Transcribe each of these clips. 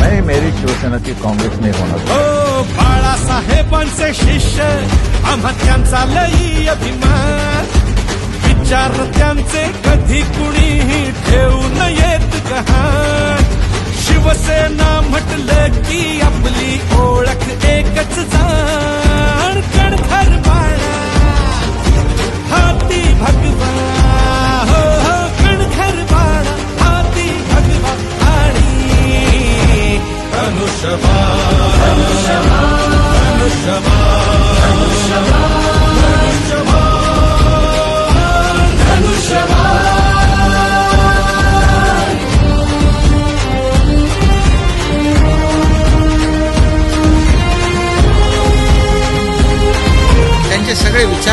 मैं मेरी शिवसेना की कांग्रेस नहीं होना हो बाळासाहेबांचे शिष्य आम्हा त्यांचा लई अभिमान. विचार त्यांचे कधी कुणीही ठेवू नयेत गहाण. शिवसेना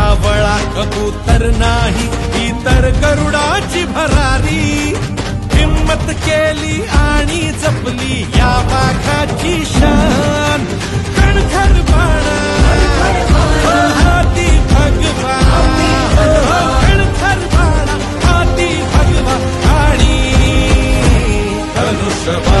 कावळा कबूतर नाही इतर तर गरुडाची भरारी. हिंमत केली आणि जपली या वाघाची शान कणखर बाणा. हो, हाती भगवा. हो, कणखर बाणा हाती भगवा. आणि धनुष्यबा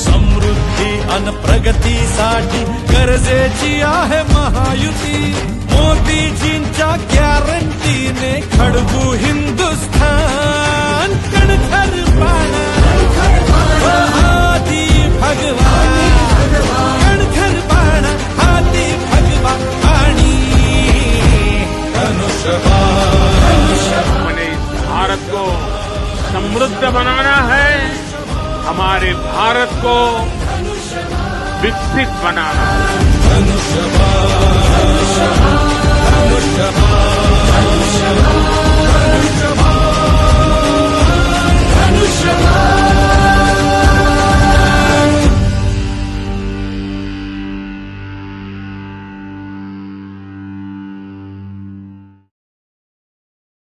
समृद्धी अन प्रगतीसाठी गरजेची आहे महायुती. मोदीजींच्या गॅरंटीने खडबू हिंदुस्थान कणखर बाणा. हाती भगवा कणखर पाणा हाती भगवा आणि धनुष्यबा भारत को समृद्ध बनाना है। हमारे भारत को विकसित बनाना।